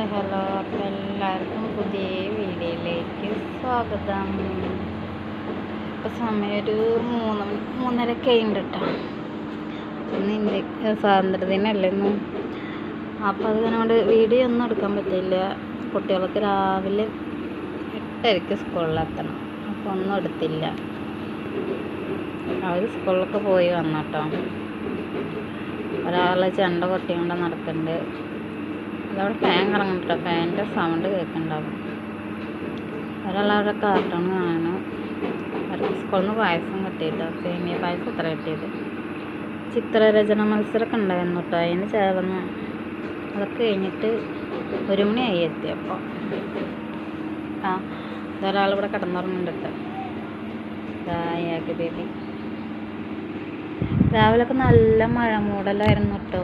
Hi hello അപ്പോൾ എല്ലാവർക്കും പുതിയ വീഡിയോയിലേക്ക് സ്വാഗതം. ഇപ്പോൾ സമയം ഒരു മൂന്ന് മൂന്നര കേട്ടോ ഇന്ന് ഇന്ത്യ സ്വാതന്ത്ര്യ ദിനമല്ലേ ഇന്ന് അപ്പോൾ അത് കൊണ്ട് വീഡിയോ ഒന്നും എടുക്കാൻ പറ്റില്ല കുട്ടികൾക്ക് രാവിലെ എട്ടരയ്ക്ക് സ്കൂളിലെത്തണം അപ്പോൾ ഒന്നും എടുത്തില്ല. അവർ സ്കൂളിലൊക്കെ പോയി വന്നു ഒരാൾ ചെണ്ട കൊട്ടിക്കൊണ്ട് നടക്കുന്നുണ്ട് അതവിടെ ഫാൻ കറങ്ങുന്നുണ്ട് ഫാനിന്റെ സൗണ്ട് കേൾക്കുന്നുണ്ടാവും. ഒരാളവിടെ കാർട്ടൂൺ കാണുന്നു. അവർക്ക് സ്കൂളിൽ നിന്ന് പായസം കിട്ടിയിട്ടോ? സേമിയ പായസം എത്ര കിട്ടിയത്? ചിത്രരചന മത്സരമൊക്കെ ഉണ്ടായിരുന്നു കേട്ടോ അതിന് ചേർന്ന് അതൊക്കെ കഴിഞ്ഞിട്ട് ഒരു മണിയായി എത്തിയപ്പോൾ ആ ഇതൊരാളിവിടെ കിടന്നുറങ്ങുന്നുണ്ട് കേട്ടോ ബേബി രാവിലെയൊക്കെ നല്ല മഴ മൂടലായിരുന്നു കേട്ടോ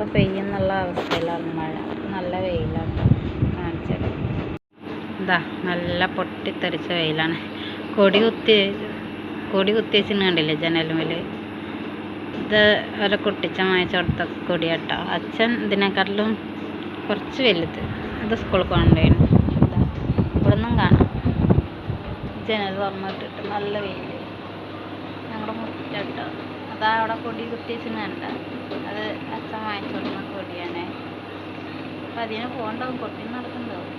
ഇപ്പം പെയ്യുന്നുള്ള അവസ്ഥയിലാണ് മഴ. നല്ല വെയിലാണ് കാണിച്ചത്. ഇതാ നല്ല പൊട്ടിത്തെറിച്ച വെയിലാണ്. കൊടി കുത്തി കൊടി കുത്തി വെച്ചിന് കണ്ടില്ലേ ജനലുമിൽ ഇത് ഒരു കുട്ടിച്ച വാങ്ങിച്ചു കൊടുത്ത കൊടിയാട്ടോ. അച്ഛൻ ഇതിനെക്കാട്ടിലും കുറച്ച് വലുത്. അത് സ്കൂളിൽ കൊണ്ടുപോയിരുന്നു ഇവിടുന്നും കാണാം. ജനൽ തുറന്നിട്ടിട്ട് നല്ല വെയിൽ ഞങ്ങളുടെ മുറ്റട്ടോ അതാ അവിടെ കൊടി കുത്തി വെച്ചിട്ടുണ്ട് അത് അച്ഛൻ വാങ്ങിച്ചു കൊടുക്കുന്ന കൊടിയാണ് അപ്പം അതിന് പോകണ്ടാവും പൊട്ടി നടക്കുന്നുണ്ടാവും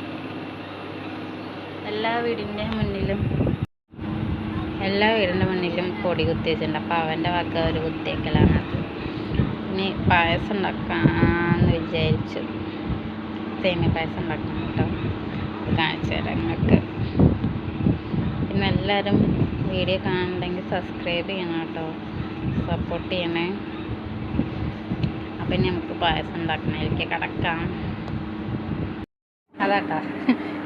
എല്ലാ വീടിന്റെ മുന്നിലും എല്ലാ വീടിന്റെ മുന്നിലും കൊടി കുത്തി വെച്ചിട്ടുണ്ട്. അപ്പോൾ അവന്റെ വക ഒരു കുത്തിയേക്കലാണ് അത്. ഇനി പായസം ഉണ്ടാക്കാമെന്ന് വിചാരിച്ചു. തേങ്ങ പായസം ഉണ്ടാക്കണം കേട്ടോ. അത് കാണിച്ചു തരാം നിങ്ങൾക്ക്. പിന്നെ എല്ലാവരും വീഡിയോ കാണുന്നുണ്ടെങ്കിൽ സബ്സ്ക്രൈബ് ചെയ്യണം കേട്ടോ. സപ്പോർട്ട് ചെയ്യണേ. അപ്പം നമുക്ക് പായസം ഉണ്ടാക്കണതിലേക്ക് കിടക്കാം. അതാട്ടാ.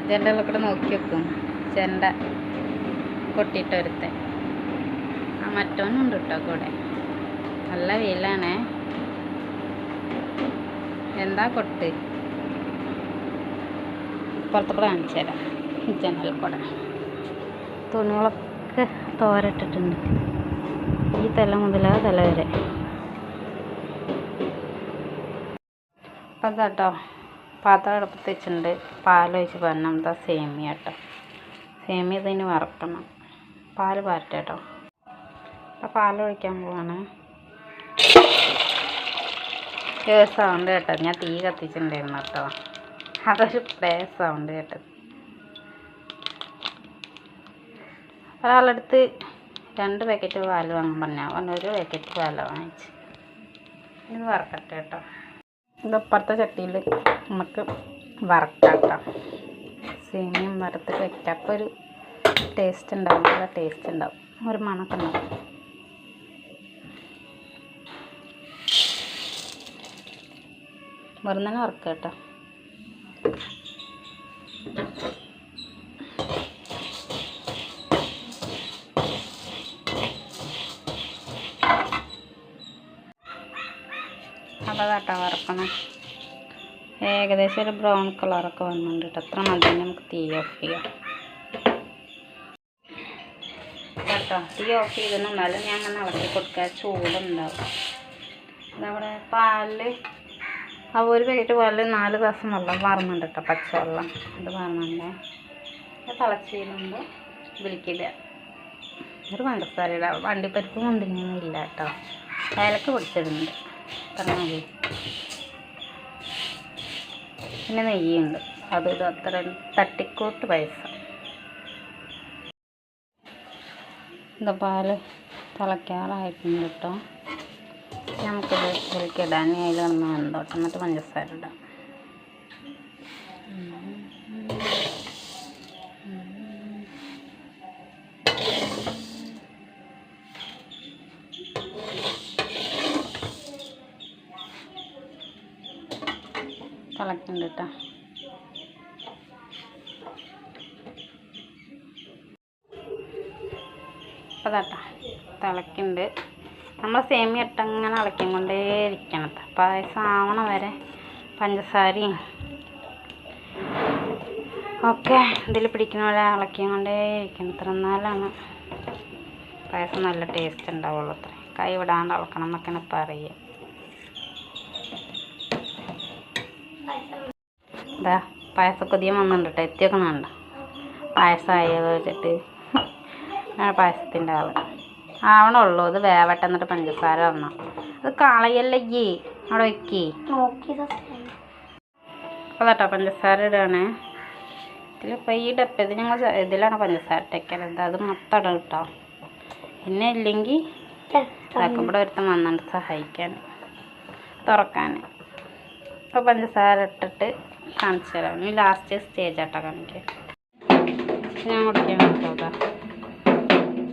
ചെണ്ട കൂടെ നോക്കി വെക്കും. ചെണ്ട കൊട്ടിയിട്ട് ഒരുത്തൻ. ആ മറ്റവനുണ്ട് കേട്ടോ കൂടെ. നല്ല വെയിലാണേ. എന്താ കൊട്ട്? പുറത്ത് കൂടെ കാണിച്ചു തരാം. ജനൽ കൂടെ. തുണികളൊക്കെ തോരട്ടിട്ടുണ്ട്. ഈ തല മുതൽ ആ തല വരെ. അപ്പം അതാട്ടോ പാത്രം അടുപ്പത്ത് വെച്ചിട്ടുണ്ട്. പാലൊഴിച്ച് പറഞ്ഞ എന്താ സേമിയ കേട്ടോ. സേമിയ ഇതിന് വറക്കണം. പാൽ പാരട്ടെ കേട്ടോ. അപ്പം പാൽ ഒഴിക്കാൻ പോവാണ്. സൗണ്ട് കേട്ടോ. ഞാൻ തീ കത്തിച്ചിട്ടുണ്ടായിരുന്നു കേട്ടോ. അതൊരു പ്ലേ സൗണ്ട് കേട്ടത് ഒരാളടുത്ത് രണ്ട് പാക്കറ്റ് പാൽ വാങ്ങാൻ പറഞ്ഞാൽ അവൻ ഒരു പാക്കറ്റ് പാൽ വാങ്ങിച്ച് ഇത് വറക്കട്ടെ കേട്ടോ. ഇത് അപ്പുറത്തെ ചട്ടിയിൽ നമുക്ക് വറക്കാം കേട്ടോ സേമിയം വറുത്ത് വയ്ക്കുക അപ്പോൾ ഒരു ടേസ്റ്റ് ഉണ്ടാവും. നല്ല ടേസ്റ്റ് ഉണ്ടാവും. ഒരു മണക്കം ഉണ്ടാവും. വെറുതെ വറക്കാം കേട്ടോ. അതാട്ടോ വറക്കണം. ഏകദേശം ഒരു ബ്രൗൺ കളറൊക്കെ വന്നിട്ടുണ്ട് കേട്ടോ അത്ര മതി നമുക്ക് തീ ഓഫ് ചെയ്യാം. കേട്ടോ തീ ഓഫ് ചെയ്ത് എന്നാലും ഞാൻ അങ്ങനെ ഇളക്കി കൊടുക്കുക. ചൂടുണ്ടാവും. അതവിടെ പാലിൽ ആ ഒരു പാക്കറ്റ് പാലിൽ നാല് ഗ്ലാസ് വെള്ളം വാർന്നുണ്ട് കേട്ടോ പച്ചവെള്ളം. അത് വറന്നുണ്ടേ തിളച്ച് കഴിയുമ്പോൾ വിളിക്കില്ല ഒരു പഞ്ചസാരയില്ല വണ്ടിപ്പരിപ്പ് കൊണ്ടിങ്ങനെ ഇല്ല കേട്ടോ ഏലക്ക പൊടിച്ചിടുന്നുണ്ട്. പറഞ്ഞാൽ മതി പിന്നെ നെയ്യുണ്ട്. അത് ഇത് അത്ര തട്ടിക്കോട്ട് പൈസ. എന്താ പാൽ തിളയ്ക്കാറായിട്ടുണ്ട് കേട്ടോ. നമുക്കിത് ഇതിലേക്കിടാൻ അതിൽ കിടന്ന് വെന്തോട്ടെ എന്നിട്ട് പഞ്ചസാര ഇടാം. തിളക്കുന്നുണ്ട് കേട്ടോ അപ്പോൾ അതാട്ടോ തിളക്കുന്നുണ്ട് നമ്മൾ സേമിയ ഇട്ടങ്ങനെ ഇളക്കും കൊണ്ടേ ഇരിക്കണം പായസം ആവണ വരെ പഞ്ചസാരയും ഒക്കെ ഇതിൽ പിടിക്കുന്ന പോലെ ഇളക്കിയും കൊണ്ടേ ഇരിക്കണം ഇത്ര എന്നാലാണ് പായസം നല്ല ടേസ്റ്റ് ഉണ്ടാവുള്ളൂ അത്ര. കൈ വിടാണ്ട് ഇളക്കണം എന്നൊക്കെയാണ് പറയുക ഇതാ പായസക്കൊതിയും വന്നിട്ടുണ്ട് കേട്ടോ എത്തിയൊക്കെ പായസമായത് വെച്ചിട്ട്. ആ പായസത്തിന്റെ ആവ് ആവണുള്ളൂ. ഇത് വേവട്ടെ എന്നിട്ട് പഞ്ചസാര വന്നു അത് കളയല്ലേ ഈ അവിടെ വെക്കി. അപ്പോൾ കേട്ടോ പഞ്ചസാര ഇടുകയാണ് ഇതിലിപ്പോൾ ഈ ഡപ്പ ഇത് ഞങ്ങൾ ഇതിലാണ് പഞ്ചസാര ഇട്ടേക്കരുത് അത് മൊത്തം ഇടും കേട്ടോ പിന്നെ ഇല്ലെങ്കിൽ ഇതാക്കുമ്പോൾ ഒരുത്തം വന്നിട്ട് സഹായിക്കാൻ തുറക്കാൻ അപ്പോൾ പഞ്ചസാര ഇട്ടിട്ട് കാണിച്ചു തരാം. ഇനി ലാസ്റ്റ് സ്റ്റേജ് ആട്ടോ കാണിക്കുക ഞാൻ കുടിക്കാൻ ഇതാ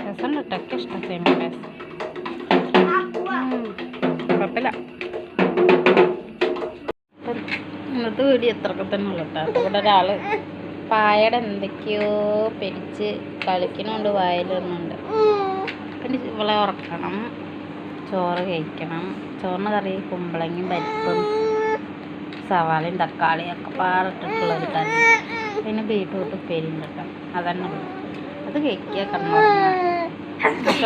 രസമുണ്ട് കേട്ടോ ഒക്കെ ഇഷ്ടം സേമിയ കുഴപ്പമില്ല. ഇന്നത്തെ വീഡിയോ എത്രയൊക്കെ തന്നെ ഉള്ളു കേട്ടോ ഇവിടെ ഒരാൾ പായയുടെ എന്തൊക്കെയോ പെരിച്ച് കളിക്കണോണ്ട് വായിലിടുന്നുണ്ട്. പിന്നെ ഇവളെ ഉറക്കണം ചോറ് കഴിക്കണം. ചോറിന് കറി കുമ്പളങ്ങയും പരിപ്പും സവാളയും തക്കാളിയും ഒക്കെ പാറിട്ടിട്ടുള്ളത് കറി പിന്നെ ബീട്രൂട്ട് ഉപ്പേരിയും കിട്ടും. അതന്നെ അത് കഴിക്കുക കണ്ണു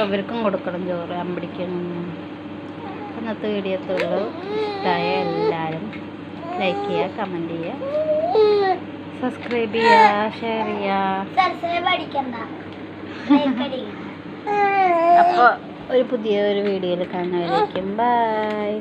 ഇവർക്കും കൊടുക്കണം ചോറ് അമ്പടിക്കും ഇന്നത്തെ വീഡിയോത്തുള്ളൂ ഇഷ്ടമായ എല്ലാവരും ലൈക്ക് ചെയ്യുക കമന്റ് ചെയ്യുക. സബ്സ്ക്രൈബ് ചെയ്യുക ഷെയർ ചെയ്യുക. അപ്പോൾ ഒരു പുതിയ ഒരു വീഡിയോയിൽ കാണുന്നവരേക്കും. ബൈ.